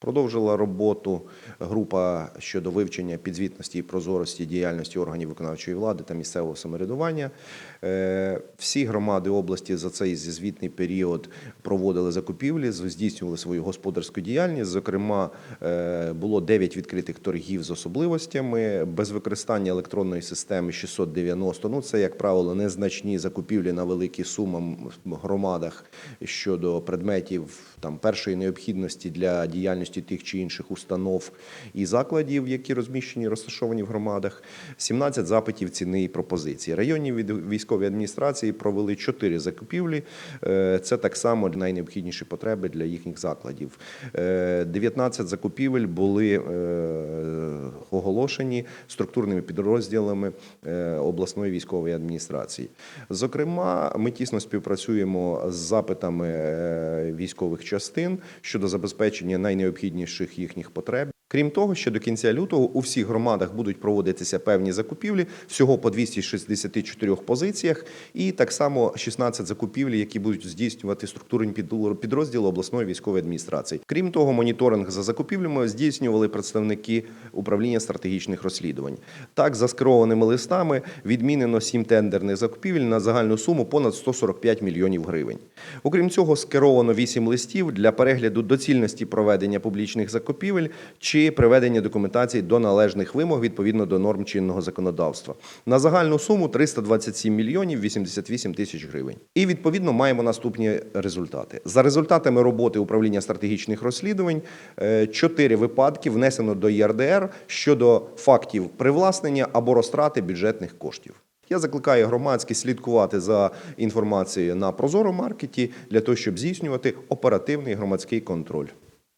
Продовжила роботу група щодо вивчення підзвітності і прозорості діяльності органів виконавчої влади та місцевого самоврядування. Е, Всі громади області за цей звітний період проводили закупівлі, здійснювали свою господарську діяльність. Зокрема, е, було 9 відкритих торгів з особливостями без використання електронної системи 690. Ну це як правило незначні закупівлі на великі суми в громадах щодо предметів там першої необхідності для діяльності тих чи інших установ і закладів, які розміщені, розташовані в громадах. 17 запитів ціни і пропозиції. Районні військові адміністрації провели 4 закупівлі. Е, Це так само найнеобхідніші потреби для їхніх закладів. Е, 19 закупівель були е, оголошені структурними підрозділами е, обласної військової адміністрації. Зокрема, ми тісно співпрацюємо з запитами е, військових частин щодо забезпечення найнеобхідніших їхніх потреб. Крім того, ще до кінця лютого у всіх громадах будуть проводитися певні закупівлі всього по 264 позиціях, і так само 16 закупівлі, які будуть здійснювати структурні підрозділи обласної військової адміністрації. Крім того, моніторинг за закупівлями здійснювали представники управління стратегічних розслідувань. Так, за скерованими листами відмінено 7 тендерних закупівель на загальну суму понад 145 мільйонів гривень. Окрім цього, скеровано 8 листів для перегляду доцільності проведення публічних закупівель чи приведення документації до належних вимог відповідно до норм чинного законодавства. На загальну суму 327 мільйонів 88 тисяч гривень. І відповідно маємо наступні результати. За результатами роботи управління стратегічних розслідувань, 4 випадки внесено до ЄРДР щодо фактів привласнення або розтрати бюджетних коштів. Я закликаю громадськість слідкувати за інформацією на Прозоро маркеті для того, щоб здійснювати оперативний громадський контроль.